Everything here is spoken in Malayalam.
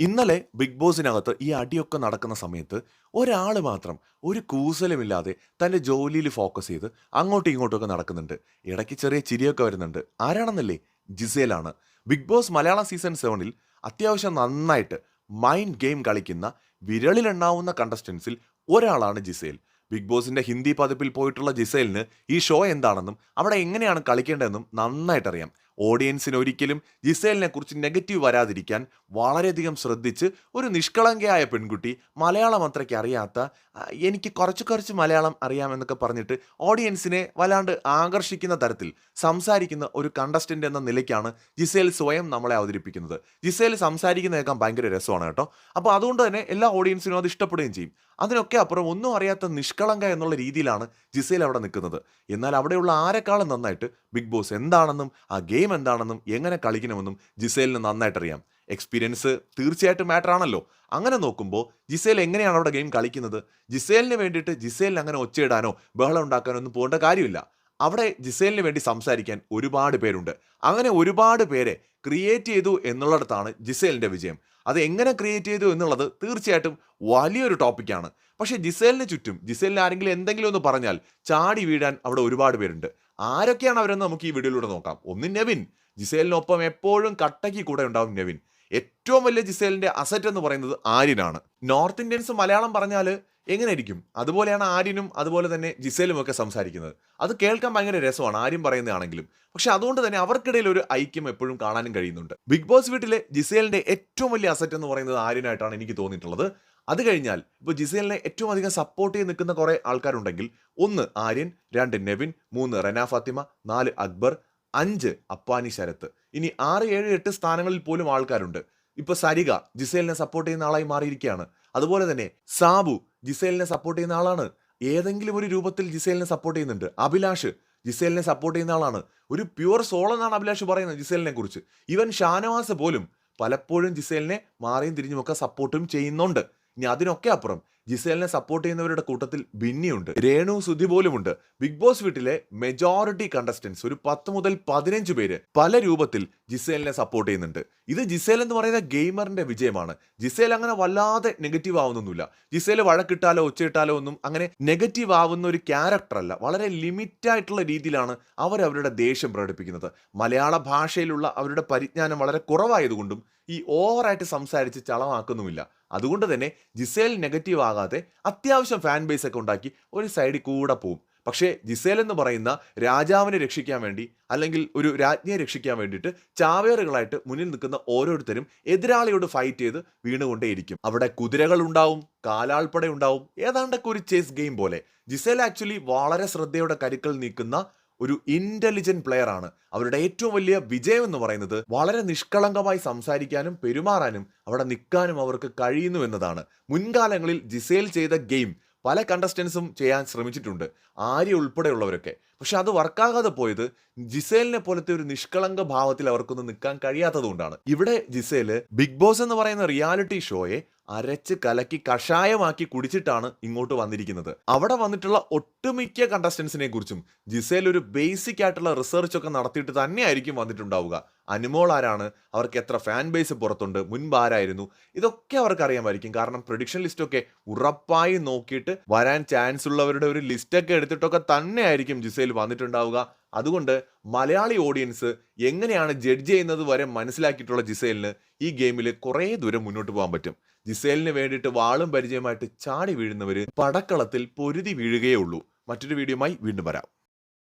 ഇന്നലെ ബിഗ് ബോസിനകത്ത് ഈ അടിയൊക്കെ നടക്കുന്ന സമയത്ത് ഒരാൾ മാത്രം ഒരു കൂസലുമില്ലാതെ തന്റെ ജോലിയിൽ ഫോക്കസ് ചെയ്ത് അങ്ങോട്ടും ഇങ്ങോട്ടുമൊക്കെ നടക്കുന്നുണ്ട്. ഇടയ്ക്ക് ചെറിയ ചിരിയൊക്കെ വരുന്നുണ്ട്. ആരാണെന്നല്ലേ? ജിസേലാണ്. ബിഗ് ബോസ് മലയാളം സീസൺ സെവനിൽ അത്യാവശ്യം നന്നായിട്ട് മൈൻഡ് ഗെയിം കളിക്കുന്ന വിരളിലെണ്ണാവുന്ന കണ്ടസ്റ്റൻസിൽ ഒരാളാണ് ജിസേൽ. ബിഗ് ബോസിന്റെ ഹിന്ദി പതിപ്പിൽ പോയിട്ടുള്ള ജിസേലിന് ഈ ഷോ എന്താണെന്നും അവിടെ എങ്ങനെയാണ് കളിക്കേണ്ടതെന്നും നന്നായിട്ട് അറിയാം ഓഡിയൻസിന് ഒരിക്കലും ജിസേലിനെ കുറിച്ച് നെഗറ്റീവ് വരാതിരിക്കാൻ വളരെയധികം ശ്രദ്ധിച്ച് ഒരു നിഷ്കളങ്കയായ പെൺകുട്ടി മലയാളം അത്രയ്ക്ക് അറിയാത്ത എനിക്ക് കുറച്ച് കുറച്ച് മലയാളം അറിയാമെന്നൊക്കെ പറഞ്ഞിട്ട് ഓഡിയൻസിനെ വല്ലാണ്ട് ആകർഷിക്കുന്ന തരത്തിൽ സംസാരിക്കുന്ന ഒരു കണ്ടസ്റ്റന്റ് എന്ന നിലയ്ക്കാണ് ജിസേൽ സ്വയം നമ്മളെ അവതരിപ്പിക്കുന്നത്. ജിസേൽ സംസാരിക്കുന്ന കേൾക്കാൻ ഭയങ്കര രസമാണ് കേട്ടോ. അപ്പോൾ അതുകൊണ്ട് തന്നെ എല്ലാ ഓഡിയൻസിനും അത് ഇഷ്ടപ്പെടുകയും ചെയ്യും. അതിനൊക്കെ അപ്പുറം ഒന്നും അറിയാത്ത നിഷ്കളങ്ക എന്നുള്ള രീതിയിലാണ് ജിസേൽ അവിടെ നിൽക്കുന്നത്. എന്നാൽ അവിടെയുള്ള ആരെക്കാളും നന്നായിട്ട് ബിഗ് ബോസ് എന്താണെന്നും ആ ഗെയിം എന്താണെന്നും എങ്ങനെ കളിക്കണമെന്നും ജിസേലിന് നന്നായിട്ട് അറിയാം എക്സ്പീരിയൻസ് തീർച്ചയായിട്ടും മാറ്റർ ആണല്ലോ. അങ്ങനെ നോക്കുമ്പോൾ ജിസേൽ എങ്ങനെയാണ് അവിടെ ഗെയിം കളിക്കുന്നത്? ജിസേലിന് വേണ്ടിയിട്ട് ജിസേലിന് അങ്ങനെ ഒച്ചയിടാനോ ബഹളം ഉണ്ടാക്കാനോ ഒന്നും പോകേണ്ട കാര്യമില്ല. അവിടെ ജിസേലിന് വേണ്ടി സംസാരിക്കാൻ ഒരുപാട് പേരുണ്ട്. അങ്ങനെ ഒരുപാട് പേരെ ക്രിയേറ്റ് ചെയ്തു എന്നുള്ളിടത്താണ് ജിസേലിന്റെ വിജയം. അത് എങ്ങനെ ക്രിയേറ്റ് ചെയ്തു എന്നുള്ളത് തീർച്ചയായിട്ടും വലിയൊരു ടോപ്പിക്കാണ് പക്ഷേ ജിസേലിന് ചുറ്റും ജിസേലിന് ആരെങ്കിലും എന്തെങ്കിലും ഒന്ന് പറഞ്ഞാൽ ചാടി വീഴാൻ അവിടെ ഒരുപാട് പേരുണ്ട്. ആരൊക്കെയാണ് അവരെന്ന് നമുക്ക് ഈ വീഡിയോയിലൂടെ നോക്കാം. ഒന്ന് നെവിൻ. ജിസേലിനൊപ്പം എപ്പോഴും കട്ടയ്ക്ക് കൂടെ ഉണ്ടാവും നെവിൻ. ഏറ്റവും വലിയ ജിസേലിന്റെ അസറ്റ് എന്ന് പറയുന്നത് ആര്യനാണ്. നോർത്ത് ഇന്ത്യൻസ് മലയാളം പറഞ്ഞാൽ എങ്ങനെ ഇരിക്കും അതുപോലെയാണ് ആര്യനും അതുപോലെ തന്നെ ജിസേലും ഒക്കെ സംസാരിക്കുന്നത്. അത് കേൾക്കാൻ ഭയങ്കര രസമാണ് ആര്യം പറയുന്നതാണെങ്കിലും. പക്ഷെ അതുകൊണ്ട് തന്നെ അവർക്കിടയിൽ ഒരു ഐക്യം എപ്പോഴും കാണാനും കഴിയുന്നുണ്ട്. ബിഗ് ബോസ് വീട്ടിലെ ജിസേലിന്റെ ഏറ്റവും വലിയ അസറ്റ് എന്ന് പറയുന്നത് ആര്യനായിട്ടാണ് എനിക്ക് തോന്നിയിട്ടുള്ളത്. അത് കഴിഞ്ഞാൽ ഇപ്പോൾ ജിസേലിനെ ഏറ്റവും അധികം സപ്പോർട്ട് ചെയ്ത് നിൽക്കുന്ന കുറെ ആൾക്കാരുണ്ടെങ്കിൽ ഒന്ന് ആര്യൻ രണ്ട് നെവിൻ മൂന്ന് റെന ഫാത്തിമ നാല് അക്ബർ അഞ്ച് അപ്പാനി ശരത്ത്. ഇനി ആറ് ഏഴ് എട്ട് സ്ഥാനങ്ങളിൽ പോലും ആൾക്കാരുണ്ട്. ഇപ്പൊ സരിക ജിസേലിനെ സപ്പോർട്ട് ചെയ്യുന്ന ആളായി മാറിയിരിക്കുകയാണ്. അതുപോലെ തന്നെ സാബു ജിസേലിനെ സപ്പോർട്ട് ചെയ്യുന്ന ആളാണ്. ഏതെങ്കിലും ഒരു രൂപത്തിൽ ജിസേലിനെ സപ്പോർട്ട് ചെയ്യുന്നുണ്ട്. അഭിലാഷ് ജിസേലിനെ സപ്പോർട്ട് ചെയ്യുന്ന ആളാണ്. ഒരു പ്യുവർ സോൾ എന്നാണ് അഭിലാഷ് പറയുന്നത് ജിസേലിനെ കുറിച്ച്. ഈവൻ ഷാനവാസ് പോലും പലപ്പോഴും ജിസേലിനെ മാറിയും തിരിഞ്ഞുമൊക്കെ സപ്പോർട്ടും ചെയ്യുന്നുണ്ട്. ഇനി അതിനൊക്കെ അപ്പുറം ജിസേലിനെ സപ്പോർട്ട് ചെയ്യുന്നവരുടെ കൂട്ടത്തിൽ ബിന്നിയുണ്ട് രേണു സുധി പോലുമുണ്ട്. ബിഗ് ബോസ് വീട്ടിലെ മെജോറിറ്റി കണ്ടസ്റ്റൻസ് ഒരു പത്ത് മുതൽ പതിനഞ്ച് പേര് പല രൂപത്തിൽ ജിസേലിനെ സപ്പോർട്ട് ചെയ്യുന്നുണ്ട്. ഇത് ജിസേൽ എന്ന് പറയുന്ന ഗെയിമറിന്റെ വിജയമാണ്. ജിസേൽ അങ്ങനെ വല്ലാതെ നെഗറ്റീവ് ആവുന്നൊന്നുമില്ല. ജിസേൽ വഴക്കിട്ടാലോ ഒച്ചയിട്ടാലോ ഒന്നും അങ്ങനെ നെഗറ്റീവ് ആവുന്ന ഒരു ക്യാരക്ടർ അല്ല. വളരെ ലിമിറ്റ് ആയിട്ടുള്ള രീതിയിലാണ് അവർ അവരുടെ ദേഷ്യം പ്രകടിപ്പിക്കുന്നത്. മലയാള ഭാഷയിലുള്ള അവരുടെ പരിജ്ഞാനം വളരെ കുറവായതുകൊണ്ടും ഈ ഓവറായിട്ട് സംസാരിച്ച് ചളമാക്കുന്നുമില്ല അതുകൊണ്ട് തന്നെ ജിസേൽ നെഗറ്റീവ് ആകാതെ അത്യാവശ്യം ഫാൻ ബേസ് ഒക്കെ ഉണ്ടാക്കി ഒരു സൈഡിൽ കൂടെ പോകും പക്ഷേ ജിസേൽ എന്ന് പറയുന്ന രാജാവിനെ രക്ഷിക്കാൻ വേണ്ടി അല്ലെങ്കിൽ ഒരു രാജ്ഞിയെ രക്ഷിക്കാൻ വേണ്ടിയിട്ട് ചാവേറുകളായിട്ട് മുന്നിൽ നിൽക്കുന്ന ഓരോരുത്തരും എതിരാളിയോട് ഫൈറ്റ് ചെയ്ത് വീണുകൊണ്ടേയിരിക്കും. അവിടെ കുതിരകൾ ഉണ്ടാവും കാലാൾപ്പട ഉണ്ടാവും. ഏതാണ്ടൊക്കെ ഒരു ചേസ് ഗെയിം പോലെ. ജിസേൽ ആക്ച്വലി വളരെ ശ്രദ്ധയോടെ കരുക്കൾ നീക്കുന്ന ഒരു ഇന്റലിജന്റ് പ്ലെയർ ആണ്. അവരുടെ ഏറ്റവും വലിയ വിജയം എന്ന് പറയുന്നത് വളരെ നിഷ്കളങ്കമായി സംസാരിക്കാനും പെരുമാറാനും അവിടെ നിൽക്കാനും അവർക്ക് കഴിയുന്നു എന്നതാണ്. മുൻകാലങ്ങളിൽ ജിസേൽ ചെയ്ത ഗെയിം പല കണ്ടസ്റ്റൻസും ചെയ്യാൻ ശ്രമിച്ചിട്ടുണ്ട് ആര്യ ഉൾപ്പെടെയുള്ളവരൊക്കെ. പക്ഷെ അത് വർക്കാകാതെ പോയത് ജിസേലിനെ പോലത്തെ ഒരു നിഷ്കളങ്ക ഭാവത്തിൽ അവർക്കൊന്നും നിൽക്കാൻ കഴിയാത്തതുകൊണ്ടാണ്. ഇവിടെ ജിസേൽ ബിഗ് ബോസ് എന്ന് പറയുന്ന റിയാലിറ്റി ഷോയെ അരച്ച് കലക്കി കഷായമാക്കി കുടിച്ചിട്ടാണ് ഇങ്ങോട്ട് വന്നിരിക്കുന്നത്. അവിടെ വന്നിട്ടുള്ള ഒട്ടുമിക്ക കണ്ടസ്റ്റൻസിനെ കുറിച്ചും ജിസേൽ ഒരു ബേസിക് ആയിട്ടുള്ള റിസർച്ച് ഒക്കെ നടത്തിയിട്ട് തന്നെയായിരിക്കും വന്നിട്ടുണ്ടാവുക. അനുമോൾ ആരാണ്? അവർക്ക് എത്ര ഫാൻ ബേസ് പുറത്തുണ്ട്? മുൻപ് ആരായിരുന്നു? ഇതൊക്കെ അവർക്ക് അറിയാമായിരിക്കും. കാരണം പ്രൊഡിക്ഷൻ ലിസ്റ്റൊക്കെ ഉറപ്പായി നോക്കിയിട്ട് വരാൻ ചാൻസ് ഉള്ളവരുടെ ഒരു ലിസ്റ്റൊക്കെ എടുത്തിട്ടൊക്കെ തന്നെയായിരിക്കും ജിസേൽ വന്നിട്ടുണ്ടാവുക. അതുകൊണ്ട് മലയാളി ഓഡിയൻസ് എങ്ങനെയാണ് ജഡ്ജ് ചെയ്യുന്നത് വരെ മനസ്സിലാക്കിയിട്ടുള്ള ജിസേലിന് ഈ ഗെയിമിൽ കുറേ ദൂരം മുന്നോട്ട് പോകാൻ പറ്റും. ജിസേലിന് വേണ്ടിയിട്ട് വാളും പരിചയമായിട്ട് ചാടി വീഴുന്നവര് പടക്കളത്തിൽ പൊരുതി വീഴുകയേ ഉള്ളൂ. മറ്റൊരു വീഡിയോയുമായി വീണ്ടും വരാം.